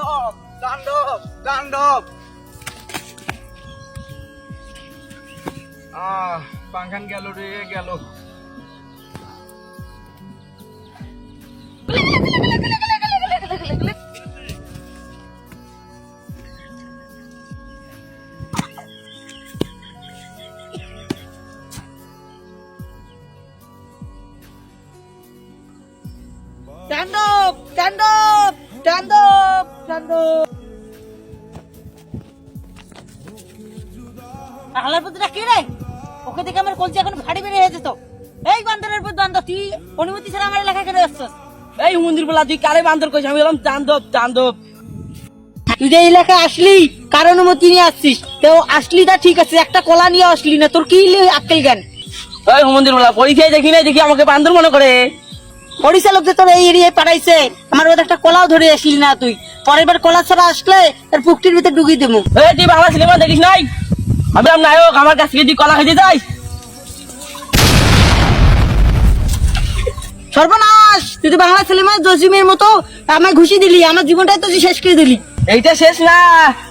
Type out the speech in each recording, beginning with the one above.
তাণ্ডব তাণ্ডব তাণ্ডব আহ পাঙ্খান গেল রে গেল। তাণ্ডব তাণ্ডব তাণ্ডব কে রে ওকে দেখে আমার কলচি এখন যেত এই বান্দরের তুই অনুমতি ছাড়া আমার কেন আসছিস? এই মন্দির বলা তুই কারে বান্দর কইছ আমি বললাম তুই যে এলাকায় আসলি কার অনুমতি নিয়ে আসছিস? তো আসলি তা ঠিক আছে একটা কলা নিয়ে আসলি না তোর কি আক্কেল জ্ঞান? ওই মন্দির বলা পরীক্ষায় দেখি নাই দেখি আমাকে বান্দর মনে করে। পরিচালক যে তোর এই এরিয়ায় পাঠাইছে আমার মধ্যে একটা কলাও ধরে আসলি না তুই। পরের বার কলা ছাড়া আসলে তার পুকটির ভিতরে ঢুকিয়ে দেবো। এই তুই বাংলা সিনেমা দেখিস নাই? আমি বললাম নায়ক আমার কাছ থেকে তুই কলা খেতে যাই সর্বনাশ! তুই তো বাংলা সিনেমা জসিমের মতো আমায় ঘুষি দিলি আমার জীবনটাই তো তুই শেষ করে দিলি। এইটা শেষ না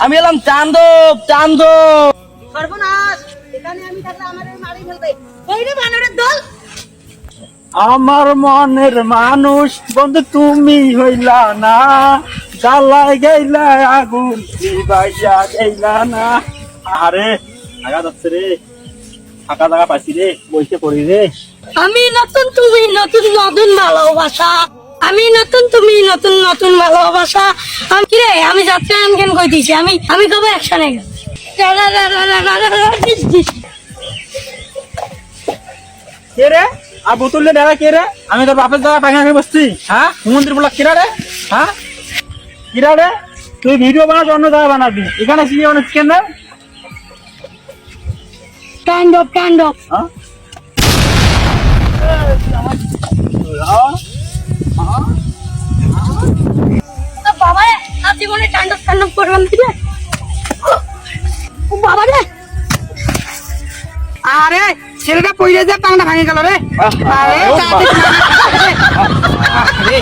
আমি বললাম তান্দব তান্দব সর্বনাশ! এখানে আমি থাকলে আমার মারি ফেলবে। ওই রে বানরের দল! আমার মনের মানুষ বন্ধু তুমি হইলা না। জ্বালাই গেলা আগুন বাইয়া গেলা না। আরে আগা যাচ্ছে রে। ফাঁকা জায়গা পাইছি রে বইতে পড়ি রে। আমি নতুন তুমি নতুন নতুন ভালোবাসা। আমি নতুন তুমি নতুন নতুন ভালোবাসা। আমি কি রে আমি যাত্রা কেন কই দিছি? আমি আমি কবে গেছি। কে রে? আর বোতলে নেড়া কে রে? আমি তোর বাপের জায়গা পায়খানা খেয়ে বসছি। হ্যাঁ? মন্দির বলা কিরা রে? হ্যাঁ? কিরা রে তুই ভিডিও বানাস অন্য জায়গায় বানাবি এখানে কি অনেক কেন রে কাইন্ড অফ কাইন্ড অফ হ্যাঁ বাবা রে আর জীবনে টান্ডব টান্ডব করবেন দিলে ও বাবা রে আরে ছেলেটা পইরে যা পাংটা ভাঙে গেল রে আরে রে